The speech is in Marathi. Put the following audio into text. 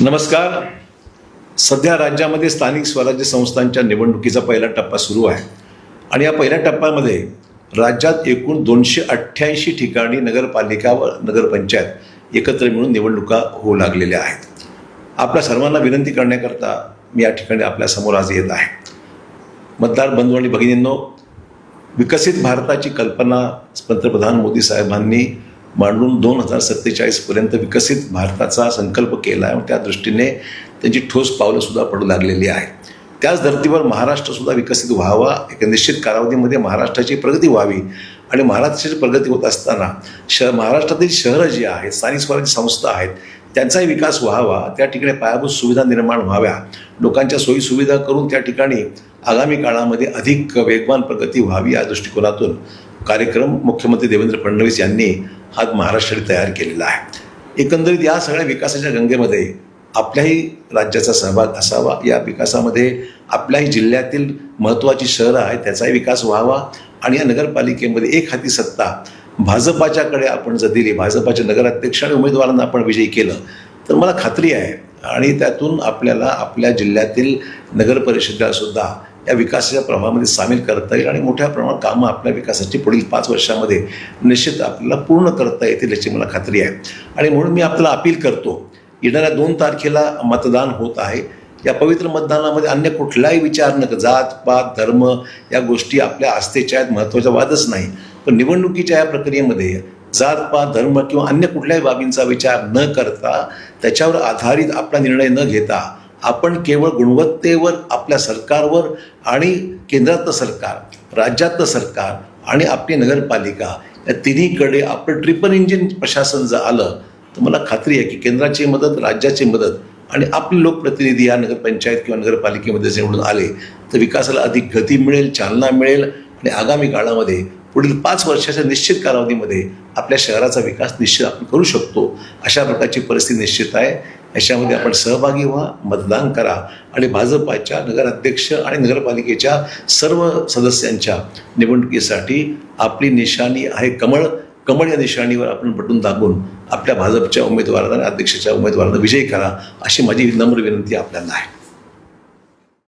नमस्कार. सध्या राज्यामध्ये स्थानिक स्वराज्य संस्थांच्या निवडणुकीचा पहिला टप्पा सुरू आहे. आणि या पहिल्या टप्प्यामध्ये राज्यात एकूण दोनशे अठ्ठ्याऐंशी ठिकाणी नगरपालिका व नगरपंचायत एकत्र मिळून निवडणुका होऊ लागलेल्या आहेत. आपल्या सर्वांना विनंती करण्याकरता मी या ठिकाणी आपल्यासमोर आज येत आहे. मतदार बंधू आणि भगिनींनो विकसित भारताची कल्पना पंतप्रधान मोदी साहेबांनी मांडून दोन हजार सत्तेचाळीसपर्यंत विकसित भारताचा संकल्प केला आहे. त्या दृष्टीने त्यांची ठोस पावलंसुद्धा पडू लागलेली आहेत. त्याच धर्तीवर महाराष्ट्रसुद्धा विकसित व्हावा एका निश्चित कालावधीमध्ये महाराष्ट्राची प्रगती व्हावी आणि महाराष्ट्राची प्रगती होत असताना श महाराष्ट्रातील शहरं जी आहेत स्थानिक स्वराज्य संस्था आहेत त्यांचाही विकास व्हावा त्या ठिकाणी पायाभूत सुविधा निर्माण व्हाव्या लोकांच्या सोयीसुविधा करून त्या ठिकाणी आगामी काळामध्ये अधिक वेगवान प्रगती व्हावी या दृष्टिकोनातून कार्यक्रम मुख्यमंत्री देवेंद्र फडणवीस यांनी हा महाराष्ट्राने तयार केलेला आहे. एकंदरीत या सगळ्या विकासाच्या गंगेमध्ये आपल्याही राज्याचा सहभाग असावा या विकासामध्ये आपल्याही जिल्ह्यातील महत्त्वाची शहरं आहेत त्याचाही विकास व्हावा आणि या नगरपालिकेमध्ये एक हाती सत्ता. भाजपाच्याकडे आपण जर दिली भाजपाचे नगराध्यक्ष आणि उमेदवारांना आपण विजयी केलं तर मला खात्री आहे आणि त्यातून आपल्याला आपल्या जिल्ह्यातील नगर सुद्धा या विकासाच्या प्रमाणामध्ये सामील करता येईल आणि मोठ्या प्रमाणात कामं आपल्या विकासाची पुढील पाच वर्षामध्ये निश्चित आपल्याला पूर्ण करता येतील याची मला खात्री आहे. आणि म्हणून मी आपल्याला अपील करतो येणाऱ्या दोन तारखेला मतदान होत आहे. या पवित्र मतदानामध्ये अन्य कुठलाही विचार न जात पात धर्म या गोष्टी आपल्या आस्थेच्या आहेत महत्त्वाचा वादच नाही. पण निवडणुकीच्या या प्रक्रियेमध्ये जात पात धर्म किंवा अन्य कुठल्याही बाबींचा विचार न करता त्याच्यावर आधारित आपला निर्णय न घेता आपण केवळ गुणवत्तेवर आपल्या सरकारवर आणि केंद्रातलं सरकार राज्यातलं सरकार आणि आपली नगरपालिका या तिन्हीकडे आपलं ट्रिपल इंजिन प्रशासन जर आलं तर मला खात्री आहे की केंद्राची मदत राज्याची मदत आणि आपले लोकप्रतिनिधी या नगरपंचायत किंवा नगरपालिकेमध्ये जे निवडून आले तर विकासाला अधिक गती मिळेल चालना मिळेल आणि आगामी काळामध्ये पुढील पाच वर्षाच्या निश्चित कालावधीमध्ये आपल्या शहराचा विकास निश्चित आपण करू शकतो. अशा प्रकारची परिस्थिती निश्चित आहे. याच्यामध्ये आपण सहभागी व्हा मतदान करा आणि भाजपाच्या नगराध्यक्ष आणि नगरपालिकेच्या सर्व सदस्यांच्या निवडणुकीसाठी आपली निशाणी आहे कमळ. कमळ या निशाणीवर आपण बटून दाबून आपल्या भाजपच्या उमेदवाराला आणि अध्यक्षाच्या उमेदवारांना विजयी करा अशी माझी नम्र विनंती आपल्याला आहे.